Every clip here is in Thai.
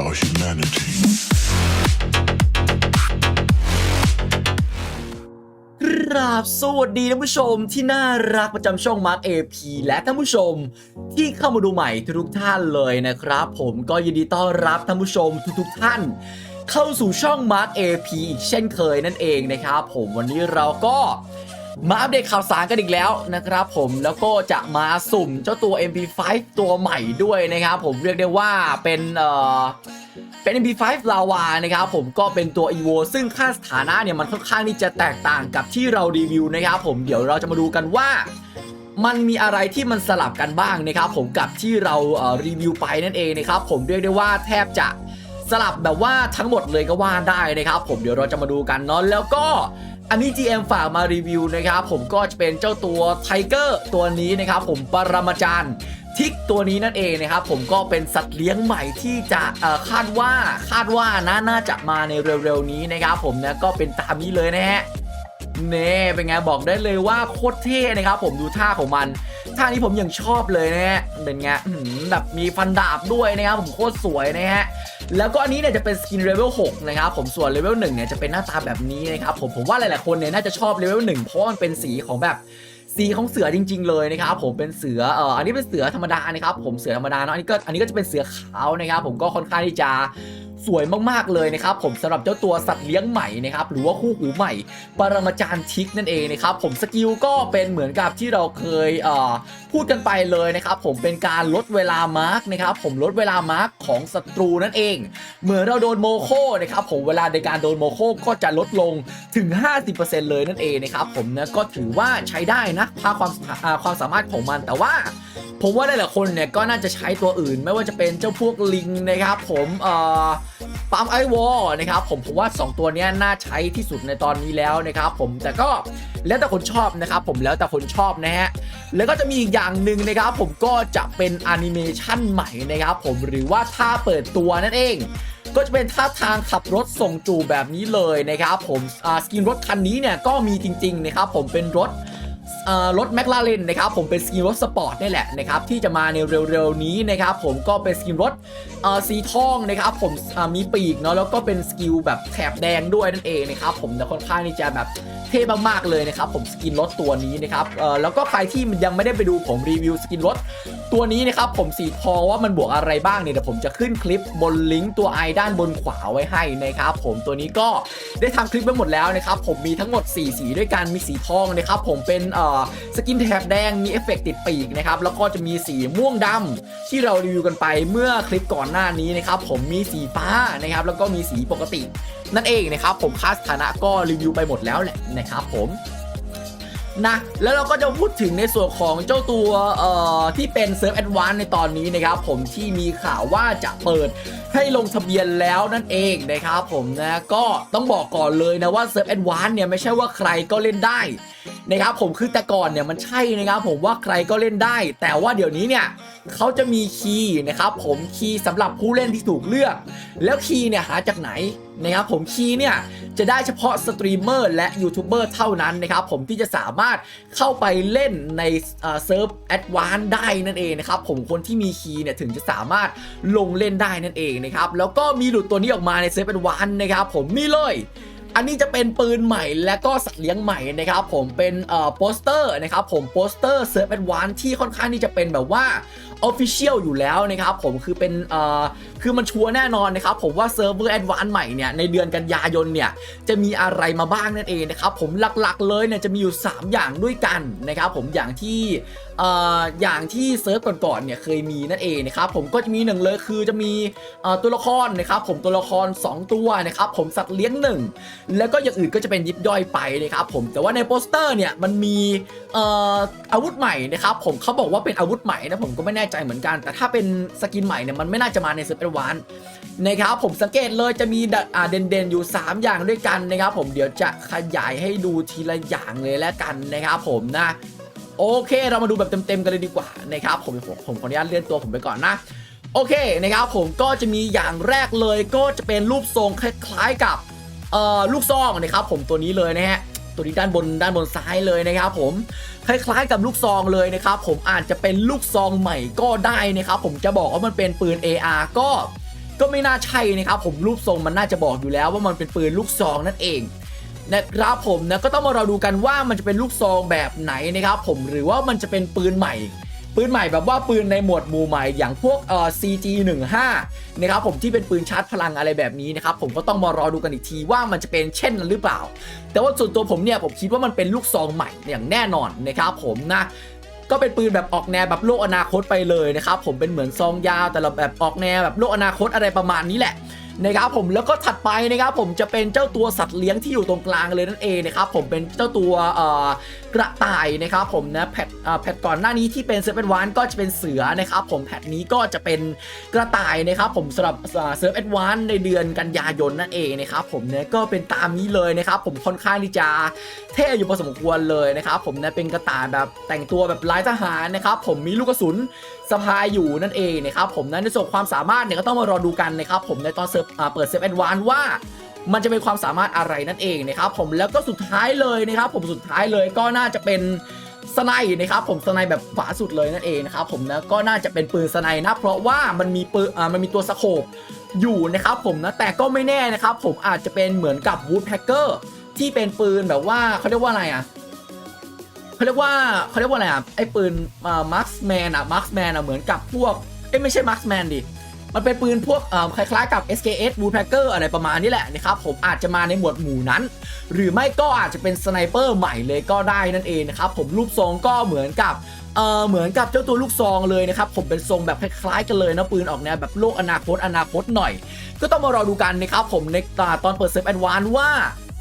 our humanity. กราบสวัสดีท่านผู้ชมที่น่ารักประจำช่อง Mark AP และท่านผู้ชม ที่เข้ามาดูใหม่ทุกท่านเลยนะครับ ผมก็ยินดีต้อนรับท่านผู้ชมทุกๆท่าน เข้าสู่ช่อง Mark AP อีกเช่นเคยนั่นเองนะครับ ผมวันนี้เราก็ มาอัปเดตข่าวสารกันอีกแล้วนะครับผมแล้วก็จะมาสุ่มเจ้าตัว MP5 ตัวใหม่ด้วยนะครับผมเรียกได้ว่าเป็นเอ่อเป็น MP5 ลาวานะครับผมก็เป็นตัว EVO ซึ่งค่าสถานะเนี่ยมันค่อนข้างที่จะแตกต่างกับที่เรารีวิวนะครับผมเดี๋ยวเราจะมาดูกันว่ามันมีอะไรที่มันสลับกันบ้างนะครับผมกับที่เราอ่อรีวิวไปนั่นเองนะครับผมเรียกได้ว่าแทบจะสลับแบบว่าทั้งหมดเลยก็ว่าได้นะครับผมเดี๋ยวเราจะมาดูกันเนาะแล้วก็ อันนี้ GM ฝากมารีวิวนะครับผมก็จะเป็นเจ้าตัวไทเกอร์ตัวนี้นะครับผมปรมาจารย์ทิกตัวนี้นั่นเองนะครับผมก็เป็นสัตว์เลี้ยงใหม่ที่จะคาดว่าคาดว่านะน่าจะมาในเร็วๆนี้นะครับผมนะก็เป็นตามนี้เลยนะฮะเน่เป็นไงบอกได้เลยว่าโคตรเท่นะครับผมดูท่าของมัน ท่านี้ผมยังชอบเลยนะฮะเป็นไงแบบมีฟันดาบด้วยนะครับผมโคตรสวยนะฮะ แล้วก็อันนี้เนี่ยจะเป็นสกินเลเวล6นะครับผมส่วนเลเวล1เนี่ยจะเป็นหน้าตาแบบนี้นะครับผมผมว่าหลายๆคนเนี่ยน่าจะชอบเลเวล1เพราะมันเป็นสีของแบบสีของเสือจริง ๆ เลยนะครับผมเป็นเสือเอ่ออันนี้เป็นเสือธรรมดานะครับผมเสือธรรมดาเนาะอันนี้ก็อันนี้ก็จะเป็นเสือขาวนะครับผมก็ค่อนข้างที่จะ สวยมากๆเลยนะครับผมสำหรับเจ้าตัวสัตว์เลี้ยงใหม่นะครับหรือว่าคู่หูใหม่ ปรมาจารย์ทิกนั่นเองนะครับผมสกิลก็เป็นเหมือนกับที่เราเคยเพูดกันไปเลยนะครับผมเป็นการลดเวลามาร์กนะครับผมลดเวลามาร์กของศัตรูนั่นเอง เหมือนเราโดนโมโคนะครับผมเวลาในการโดนโมโคก็จะลดลงถึง 50%เลยนั่นเองนะครับผมนะก็ถือว่าใช้ได้นะภาความความสามารถของมันแต่ว่าผมว่าหลายๆคนเนี่ยก็น่าจะใช้ตัวอื่น ไม่ว่าจะเป็นเจ้าพวกลิงนะครับผมเอ่อ ปั๊มไอวอลนะครับผมผมว่า 2 ตัวนี้น่าใช้ที่สุดในตอนนี้แล้วนะครับผมแต่ก็แล้วแต่คนชอบนะครับผมแล้วแต่คนชอบนะฮะแล้วก็จะมีอีกอย่างหนึ่งนะครับผมก็จะเป็นแอนิเมชันใหม่นะครับผมหรือว่าท่าเปิดตัวนั่นเอง ก็จะเป็นท่าทางขับรถส่งจูบแบบนี้เลยนะครับผมสกินรถคันนี้เนี่ยก็มีจริงๆนะครับผมเป็นรถ รถแมคลาเรนนะครับผมเป็นสกินรถสปอร์ตนี่แหละนะครับที่จะมาในเร็วๆนี้นะครับผมก็เป็นสกินรถสีทองนะครับผมมีปีกเนาะแล้วก็เป็นสกิลแบบแถบแดงด้วยนั่นเองนะครับผมแต่ค่อนข้างที่จะแบบ เท่มากๆเลยนะครับผมสกินรถตัวนี้นะครับเอ่อแล้วก็ใครที่ยังไม่ได้ไปดูผมรีวิวสกินรถตัวนี้นะครับผมสีทองว่ามันบวกอะไรบ้างเนี่ยเดี๋ยวผมจะขึ้นคลิปบนลิงก์ตัวไอด้านบนขวาไว้ให้นะครับผมตัวนี้ก็ได้ทำคลิปไว้หมดแล้วนะครับผมมีทั้งหมด 4 สีด้วยกันมีสีทองนะครับผมเป็นเอ่อสกินแถบแดงมีเอฟเฟกติดปีกนะครับแล้วก็จะมีสีม่วงดำที่เรารีวิวกันไปเมื่อคลิปก่อนหน้านี้นะครับผมมีสีฟ้านะครับแล้วก็มีสีปกติ นั่นเองนะครับผมค่าสถานะก็รีวิวไปหมดแล้วแหละนะครับผมนะแล้วเราก็จะพูดถึงในส่วนของเจ้าตัวเอ่อที่เป็นเซิร์ฟแอดวานในตอนนี้นะครับผมที่มีข่าวว่าจะเปิดให้ลงทะเบียนแล้วนั่นเองนะครับผมนะก็ต้องบอกก่อนเลยนะว่าเซิร์ฟแอดวานเนี่ยไม่ใช่ว่าใครก็เล่นได้นะครับผมคือแต่ก่อนเนี่ยมันใช่นะครับผมว่าใครก็เล่นได้ แต่ว่าเดี๋ยวนี้เนี่ยเขาจะมีคีย์นะครับผมคีย์สำหรับผู้เล่นที่ถูกเลือก แล้วคีย์เนี่ยหาจากไหน นะครับผมคีย์เนี่ยจะได้เฉพาะสตรีมเมอร์และยูทูบเบอร์เท่านั้นนะครับผมที่จะสามารถเข้าไปเล่นในเซิร์ฟแอดวานได้นั่นเองนะครับผมคนที่มีคีย์เนี่ยถึงจะสามารถลงเล่นได้นั่นเองนะครับแล้วก็มีหลุดตัวนี้ออกมาในเซิร์ฟแอดวานนะครับผมนี่เลยอันนี้จะเป็นปืนใหม่และก็สัตว์เลี้ยงใหม่นะครับผมเป็นเอ่อโปสเตอร์นะครับผมโปสเตอร์เซิร์ฟแอดวานที่ค่อนข้างที่จะเป็นแบบว่า ออฟฟิเชียลอยู่แล้วนะครับผมคือเป็นเอ่อคือมันชัวร์แน่นอนนะครับผมว่าเซิร์ฟเวอร์แอดวานใหม่เนี่ยในเดือนกันยายนเนี่ยจะมีอะไรมาบ้างนั่นเองนะครับผมหลักๆเลยเนี่ยจะมีอยู่ 3 อย่างด้วยกันนะครับผมอย่างที่เอ่ออย่างที่เซิร์ฟก่อนๆเนี่ยเคยมีนั่นเองนะครับผมก็จะมีหนึ่งเลยคือจะมีเอ่อตัวละครนะครับผมตัวละคร 2 ตัวนะครับผมสัตว์เลี้ยงหนึ่งแล้วก็อย่างอื่นก็จะเป็นยิบย่อยไปนะครับผมแต่ว่าในโปสเตอร์เนี่ยมันมีเอ่ออาวุธใหม่นะครับผมเขาบอกว่าเป็นอาวุธใหม่นะผมก็ไม่แน่ใจเหมือนกัน แต่ถ้าเป็นสกินใหม่เนี่ยมันไม่น่าจะมาในเซอร์เ w วานนะครับผมสังเกตเลยจะมีดะอ่าเด่นๆอยู่ 3 อย่างด้วยกันนะครับผมเดี๋ยวจะขยายให้ดูทีละอย่างเลยแล้วกันนะครับผมนะโอเค เรามาดูแบบเต็มๆกันเลยดีกว่านะครับผมผมผมขออนุญาตเลื่อนตัวผมไปก่อนนะโอเคนะครับผมก็จะมีอย่างแรกเลยก็จะเป็นรูปทรงคล้ายๆกับลูกซองนะครับผมตัวนี้เลยนะฮะ ตัวนี้ด้านบนด้านบนซ้ายเลยนะครับผมคล้ายๆกับลูกซองเลยนะครับผมอาจจะเป็นลูกซองใหม่ก็ได้นะครับผมจะบอกว่ามันเป็นปืน AR ก็ก็ไม่น่าใช่นะครับผมรูปทรงมันน่าจะบอกอยู่แล้วว่ามันเป็นปืนลูกซองนั่นเองนะครับผมนะก็ต้องมารอดูกันว่ามันจะเป็นลูกซองแบบไหนนะครับผมหรือว่ามันจะเป็นปืนใหม่ ปืนใหม่แบบว่าปืนในหมวดหมู่ใหม่อย่างพวกเอ่อ CG 1 5นะครับผมที่เป็นปืนชาร์จพลังอะไรแบบนี้นะครับผมก็ต้องมารอดูกันอีกทีว่ามันจะเป็นเช่นนั้นหรือเปล่า แต่ว่าส่วนตัวผมเนี่ยผมคิดว่ามันเป็นลูกซองใหม่อย่างแน่นอนนะครับผมนะก็เป็นปืนแบบออกแนวแบบโลกอนาคตไปเลยนะครับผมเป็นเหมือนซองยาวแต่แบบออกแนวแบบโลกอนาคตอะไรประมาณนี้แหละ นะครับผมแล้วก็ถัดไปนะครับผมจะเป็นเจ้าตัวสัตว์เลี้ยงที่อยู่ตรงกลางเลยนั่นเองนะครับผมเป็นเจ้าตัวกระต่ายนะครับผมนะแพทแพทก่อนหน้านี้ที่เป็นเซฟเอ็นวานก็จะเป็นเสือนะครับผมแพทนี้ก็จะเป็นกระต่ายนะครับผมสำหรับเซิร์ฟเอ็นวานในเดือนกันยายนนั่นเองนะครับผมเนี่ยก็เป็นตามนี้เลยนะครับผมค่อนข้างที่จะเท่อยู่พอสมควรเลยนะครับผมนะเป็นกระต่ายแบบแต่งตัวแบบลายทหารนะครับผมมีลูกกระสุน สะพายอยู่นั่นเองนะครับผมนะในส่วนความสามารถเนี่ยก็ต้องมารอดูกันนะครับผมในตอนเซิร์ฟเปิดเซฟแอนวานว่ามันจะเป็นความสามารถอะไรนั่นเองนะครับผมแล้วก็สุดท้ายเลยนะครับผมสุดท้ายเลยก็น่าจะเป็นสไนด์นะครับผมสไนด์แบบขวาสุดเลยนั่นเองนะครับผมนะก็น่าจะเป็นปืนสไนด์นะเพราะว่ามันมีปืนอ่ามันมีตัวสโคปอยู่นะครับผมนะแต่ก็ไม่แน่นะครับผมอาจจะเป็นเหมือนกับวูดแพคเกอร์ที่เป็นปืนแบบว่าเขาเรียกว่าอะไรอะ เขาเรียกว่าเขาเรียกว่าอะไรอะไอ้ปืนมาร์คแมนอะมาร์คแมนอะเหมือนกับพวกเอ้ไม่ใช่มาร์คแมนดิมันเป็นปืนพวกคล้ายๆกับ SKS w o o d p a c k e r อะไรประมาณนี้แหละนะครับผมอาจจะมาในหมวดหมู่นั้น หรือไม่ก็อาจจะเป็นสไนเปอร์ใหม่เลยก็ได้นั่นเองนะครับผมรูปทรงก็เหมือนกับเออเหมือนกับเจ้าตัวลูกซองเลยนะครับผมเป็นทรงแบบคล้ายๆกันเลยนะปืนออกแนวแบบโลกอนาคตอนาคตหน่อย ก็ต้องมารอดูกันนะครับผมในตาตอนเปิดเซิร์ฟแอนวานว่า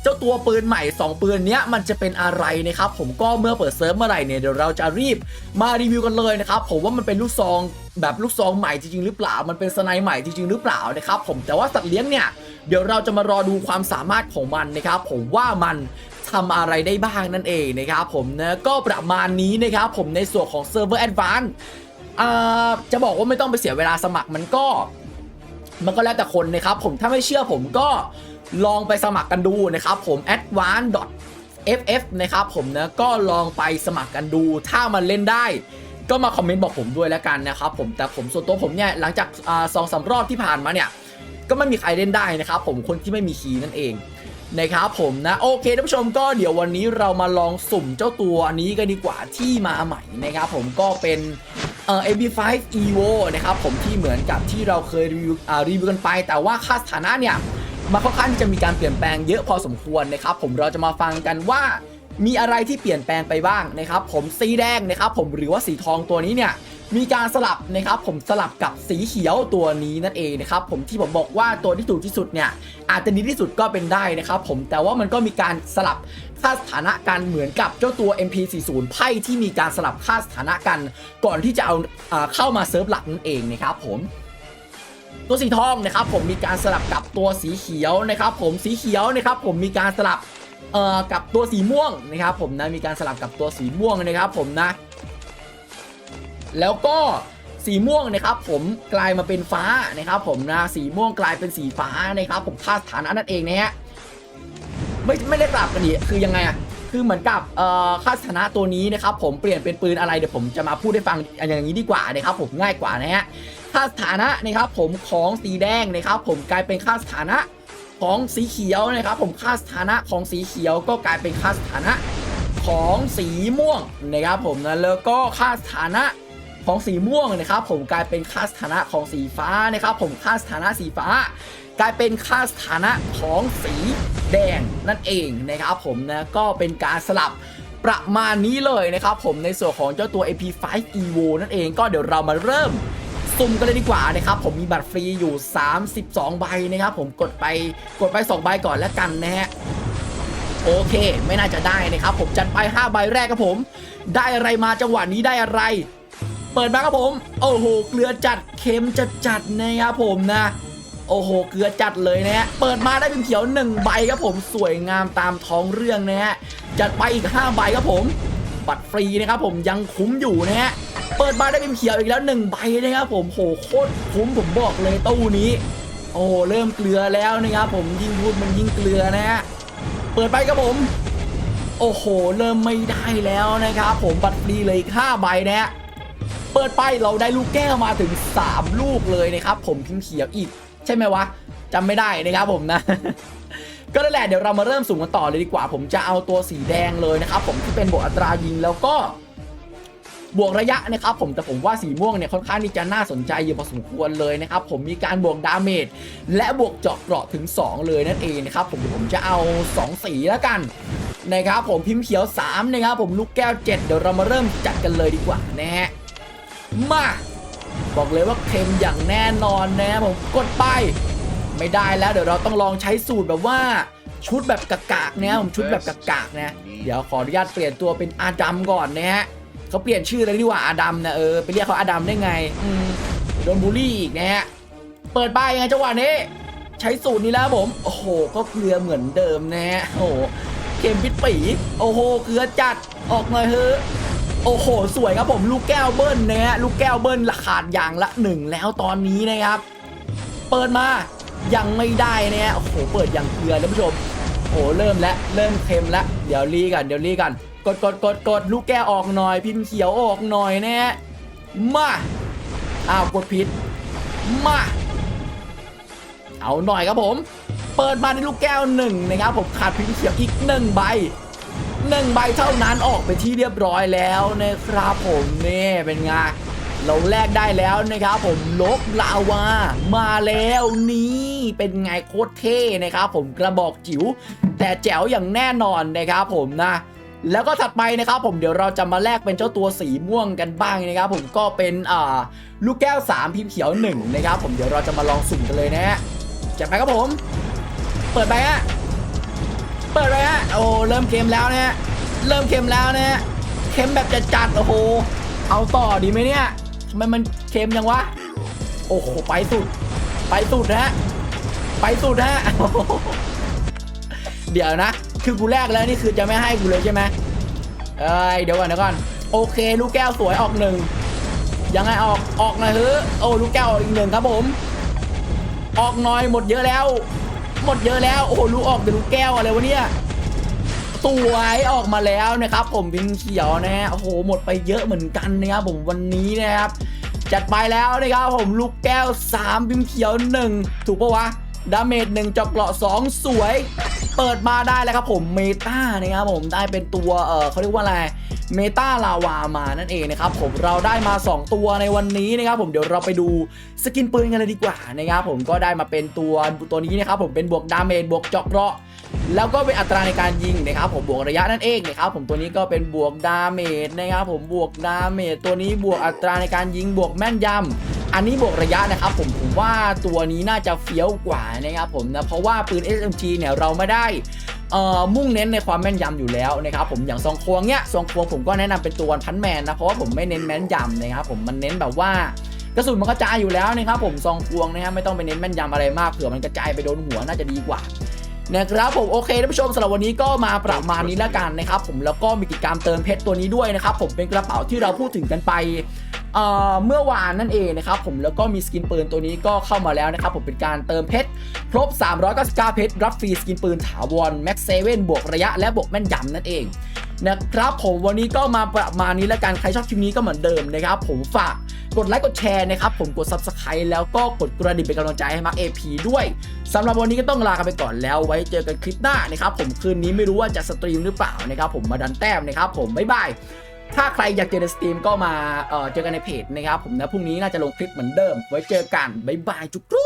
จ้าตัวปืนใหม่ 2 ปืนเนี้ยมันจะเป็นอะไรนะครับผมก็เมื่อเปิดเซิร์ฟเมื่อไหร่เนี่ยเดี๋ยวเราจะรีบมารีวิวกันเลยนะครับผมว่ามันเป็นลูกซองแบบลูกซองใหม่จริงๆหรือเปล่า มันเป็นสไนด์ใหม่จริงๆหรือเปล่านะครับผมแต่ว่าสัตว์เลี้ยงเนี่ยเดี๋ยวเราจะมารอดูความสามารถของมันนะครับผมว่ามันทำอะไรได้บ้างนั่นเองนะครับผมนะก็ประมาณนี้นะครับผมในส่วนของเซิร์ฟเวอร์แอดวานซ์จะบอกว่าไม่ต้องไปเสียเวลาสมัครมันก็ มันก็แล้วแต่คนนะครับผมถ้าไม่เชื่อผมก็ ลองไปสมัครกันดูนะครับผม advanced ff นะครับผมนะก็ลองไปสมัครกันดู ถ้ามันเล่นได้ก็มาคอมเมนต์บอกผมด้วยแล้วกันนะครับผมแต่ผมส่วนตัวผมเนี่ยหลังจากสองสามรอบที่ผ่านมาเนี่ยก็ไม่มีใครเล่นได้นะครับผมคนที่ไม่มีคีย์นั่นเองนะครับผมนะโอเคท่านผู้ชมก็เดี๋ยววันนี้เรามาลองสุ่มเจ้าตัวนี้กันดีกว่าที่มาใหม่นะครับผมก็เป็นเอ่อ AB5 Evo นะครับผมที่เหมือนกับที่เราเคยรีวิวอ่ารีวิวกันไป แต่ว่าค่าสถานะเนี่ย มันค่อนข้างที่จะมีการเปลี่ยนแปลงเยอะพอสมควรนะครับผมเราจะมาฟังกันว่ามีอะไรที่เปลี่ยนแปลงไปบ้างนะครับผมสีแดงนะครับผมหรือว่าสีทองตัวนี้เนี่ยมีการสลับนะครับผมสลับกับสีเขียวตัวนี้นั่นเองนะครับผมที่ผมบอกว่าตัวที่ถูกที่สุดเนี่ยอาจจะดีที่สุดก็เป็นได้นะครับผมแต่ว่ามันก็มีการสลับค่าสถานะกันเหมือนกับเจ้าตัว MP40 ไพ่ที่มีการสลับค่าสถานะกัน ก่อนที่จะเอาอ่าเข้ามาเซิร์ฟหลักนั่นเองนะครับผม ตัวสีทองนะครับผมมีการสลับกับตัวสีเขียวนะครับผมสีเขียวนะครับผมมีการสลับเอ่อกับตัวสีม่วงนะครับผมนะมีการสลับกับตัวสีม่วงนะครับผมนะ แล้วก็สีม่วงนะครับผมกลายมาเป็นฟ้านะครับผมนะสีม่วงกลายเป็นสีฟ้านะครับผมค่าสถานะนั่นเองนะฮะไม่ไม่ได้กลับกันดิคือยังไงอะ คือเหมือนกับเอ่อค่าสถานะตัวนี้นะครับผมเปลี่ยนเป็นปืนอะไรเดี๋ยวผมจะมาพูดให้ฟังอย่างนี้ดีกว่านะครับผมง่ายกว่านะฮะค่าสถานะนะครับผมของสีแดงนะครับผมกลายเป็นค่าสถานะของสีเขียวนะครับ ผมค่าสถานะของสีเขียวก็กลายเป็นค่าสถานะของสีม่วงนะครับผมนะแล้วก็ค่าสถานะของสีม่วงนะครับ ผมกลายเป็นค่าสถานะของสีฟ้านะครับ ผมค่าสถานะสีฟ้า กลายเป็นค่าสถานะของสีแดงนั่นเองนะครับผมนะก็เป็นการสลับประมาณนี้เลยนะครับผมในส่วนของเจ้าตัว AP5 Evo นั่นเองก็เดี๋ยวเรามาเริ่มสุ่มกันเลยดีกว่านะครับผมมีบัตรฟรีอยู่ 32 ใบนะครับผมกดไปกดไป 2 ใบก่อนแล้วกันนะฮะโอเค ไม่น่าจะได้นะครับผมจัดไป 5 ใบแรกครับผม ได้อะไรมาจังหวะนี้ได้อะไร เปิดมาครับผม โอ้โห เกลือจัดเค็มจัดจัดนะครับผมนะ โอ้โห เกลือจัดเลยนะฮะ เปิดมาได้เป็นเขียว 1 ใบครับผมสวยงามตามท้องเรื่องนะฮะ จัดไปอีก 5 ใบครับผม บัตรฟรีนะครับผมยังคุ้มอยู่นะฮะ เปิดมาได้เป็นเขียวอีกแล้ว 1 ใบนะครับผมโหโคตรคุ้มผมบอกเลยตู้นี้ โอ้โหเริ่มเกลือแล้วนะครับผมยิ่งพูดมันยิ่งเกลือนะฮะ เปิดไปครับผม โอ้โห เริ่มไม่ได้แล้วนะครับผมบัตรฟรีเลยอีก5ใบนะฮะเปิดไปเราได้ลูกแก้วมาถึง 3 ลูกเลยนะครับผมพิมพ์เขียวอีก ช่ไหมวะจำไม่ได้นะครับผมนะ ก็นั่นแหละเดี๋ยวเรามาเริ่มสุ่มกันต่อเลยดีกว่า ผมจะเอาตัวสีแดงเลยนะครับผมที่เป็นบวกอัตรายิงแล้วก็บวกระยะนะครับผมแต่ผมว่าสีม่วงเนี่ยค่อนข้างที่จะน่าสนใจอยู่พอสมควรเลยนะครับผมมีการบวกดาเมจและบวกเจาะเกราะถึง 2 เลยนั่นเองนะครับผมผมจะเอา 2 สีแล้วกันนะครับผมพิมพ์เขียว 3 นะครับผมลูกแก้ว 7 เดี๋ยวเรามาเริ่มจัดกันเลยดีกว่านะฮะมา บอกเลยว่าเค็มอย่างแน่นอนนะผมกดไป ไม่ได้แล้วเดี๋ยวเราต้องลองใช้สูตรแบบว่าชุดแบบกากๆนะผมชุดแบบกากๆนะ เดี๋ยวขออนุญาตเปลี่ยนตัวเป็นอาดัมก่อนนะฮะเขาเปลี่ยนชื่อเลยดีกว่าอาดัมนะเออไปเรียกเขาอาดัมได้ไงอืมโดนบูลลี่อีกนะฮะเปิดป้ายยังไงจังหวะนี้ ใช้สูตรนี้แล้วผม โอ้โห ก็เกลือเหมือนเดิมนะฮะโอ้โหเค็มปิดปีโอ้โหเกลือจัดออกหน่อยเฮ้ โอ้โห สวยครับผมลูกแก้วเบิ้ลนะฮะลูกแก้วเบิ้ลราขาดอย่างละหนึ่งแล้วตอนนี้นะครับ เปิดมายังไม่ได้นะฮะโอ้โหเปิดอย่างเกลือท่านผู้ชมโอ้โหเริ่มแล้วเริ่มเค็มแล้วเดี๋ยวรีกันเดี๋ยวรีกัน กดกดกดกดลูกแก้วออกหน่อย พิมพ์เขียวออกหน่อยนะฮะมาอ้าวกดผิดมาเอาหน่อยครับผม เปิดมาในลูกแก้วหนึ่งนะครับผมขาดพิมพ์เขียวอีกหนึ่งใบ หนึ่งใบเท่านั้นออกไปที่เรียบร้อยแล้วนะครับผมนี่เป็นไงเราแลกได้แล้วนะครับผมลบลาวามาแล้วนี่เป็นไงโคตรเท่นะครับผมกระบอกจิ๋วแต่แจ๋วอย่างแน่นอนนะครับผมนะแล้วก็ถัดไปนะครับผมเดี๋ยวเราจะมาแลกเป็นเจ้าตัวสีม่วงกันบ้างนะครับผมก็เป็นอ่าลูกแก้ว 3 พิมพ์เขียว1นะครับผมเดี๋ยวเราจะมาลองสุ่มกันเลยนะฮะจัดไปครับผม เปิดไปฮะ เปิดไปฮะโอ้เริ่มเค็มแล้วนะฮะเริ่มเค็มแล้วนะฮะเค็มแบบจัดๆโอ้โหเอาต่อดีไหมเนี่ยทำไมมันเค็มจังวะโอ้โหไปสุด ไปสุดนะฮะไปสุดนะฮะเดี๋ยวนะ คือกูแลกแล้วนี่คือจะไม่ให้กูเลยใช่ไหมเอ้ยเดี๋ยวก่อนเดี๋ยวก่อนโอเค ลูกแก้วสวยออกหนึ่งยังไงออกออกหน่อยเฮ้โอ้ลูกแก้วออกอีกหนึ่งครับผม ออกหน่อยหมดเยอะแล้ว หมดเยอะแล้ว โอ้โหลูกออกแต่ลูกแก้วอะไรวะเนี่ยสวยออกมาแล้วนะครับ ผมพิงเขียวนะฮะโอ้โหหมดไปเยอะเหมือนกันนะครับผมวันนี้นะครับจัดไปแล้วนะครับผมลูกแก้ว 3 พิมพ์เขียว 1 ถูกปะวะดาเมจ1จอกเกราะ2 สวย เปิดมาได้แล้วครับผมเมตานะครับผมได้เป็นตัวเออเขาเรียกว่าอะไร เมตาลาวามานั่นเองนะครับผมเราได้มา 2 ตัวในวันนี้นะครับผมเดี๋ยวเราไปดูสกินปืนกันเลยดีกว่านะครับผมก็ได้มาเป็นตัวตัวนี้นะครับผมเป็นบวกดาเมจบวกเจอกเกราะแล้วก็เป็นอัตราในการยิงนะครับผมบวกระยะนั่นเองนะครับผมตัวนี้ก็เป็นบวกดาเมจนะครับผมบวกดาเมจตัวนี้บวกอัตราในการยิงบวกแม่นยำอันนี้บวกระยะนะครับผมผมว่าตัวนี้น่าจะเฟี้ยวกว่านะครับผมนะเพราะว่าปืน SMG เนี่ยเราไม่ได้ มุ่งเน้นในความแม่นยำอยู่แล้วนะครับผมอย่างซองควงเนี้ยซองควงผมก็แนะนำเป็นตัวพันแมนนะเพราะว่าผมไม่เน้นแม่นยำนะครับผมมันเน้นแบบว่ากระสุนมันกระจายอยู่แล้วนะครับผมซองควงนะครับไม่ต้องไปเน้นแม่นยำอะไรมากเผื่อมันกระจายไปโดนหัวน่าจะดีกว่านะครับผมโอเคท่านผู้ชมสำหรับวันนี้ก็มาประมาณนี้แล้วกันนะครับผมแล้วก็มีกิจกรรมเติมเพชรตัวนี้ด้วยนะครับผมเป็นกระเป๋าที่เราพูดถึงกันไปเอ่อเมื่อวานนั่นเองนะครับผมแล้วก็มีสกินปืนตัวนี้ก็เข้ามาแล้วนะครับผมเป็นการเติมเพชร ครบ 399 เพชร รับฟรีสกินปืนถาวรแม็กเซเว่นบวกระยะและบวกแม่นยำนั่นเองนะครับผมวันนี้ก็มาประมาณนี้แล้วกัน ใครชอบคลิปนี้ก็เหมือนเดิมนะครับ ผมฝากกดไลค์กดแชร์นะครับ ผมกด subscribe แล้วก็กดกระดิ่งเป็นกำลังใจให้มาร์คเอพีด้วยสำหรับวันนี้ก็ต้องลากันไปก่อนแล้วไว้เจอกันคลิปหน้านะครับผมคืนนี้ไม่รู้ว่าจะสตรีมหรือเปล่านะครับผมมาดันแต้มนะครับผมบ๊ายบายถ้าใครอยากเจอในสตรีมก็มาเเจอกันในเพจนะครับผมนะพรุ่งนี้น่าจะลงคลิปเหมือนเดิม ไว้เจอกันบ๊ายบายจุกรู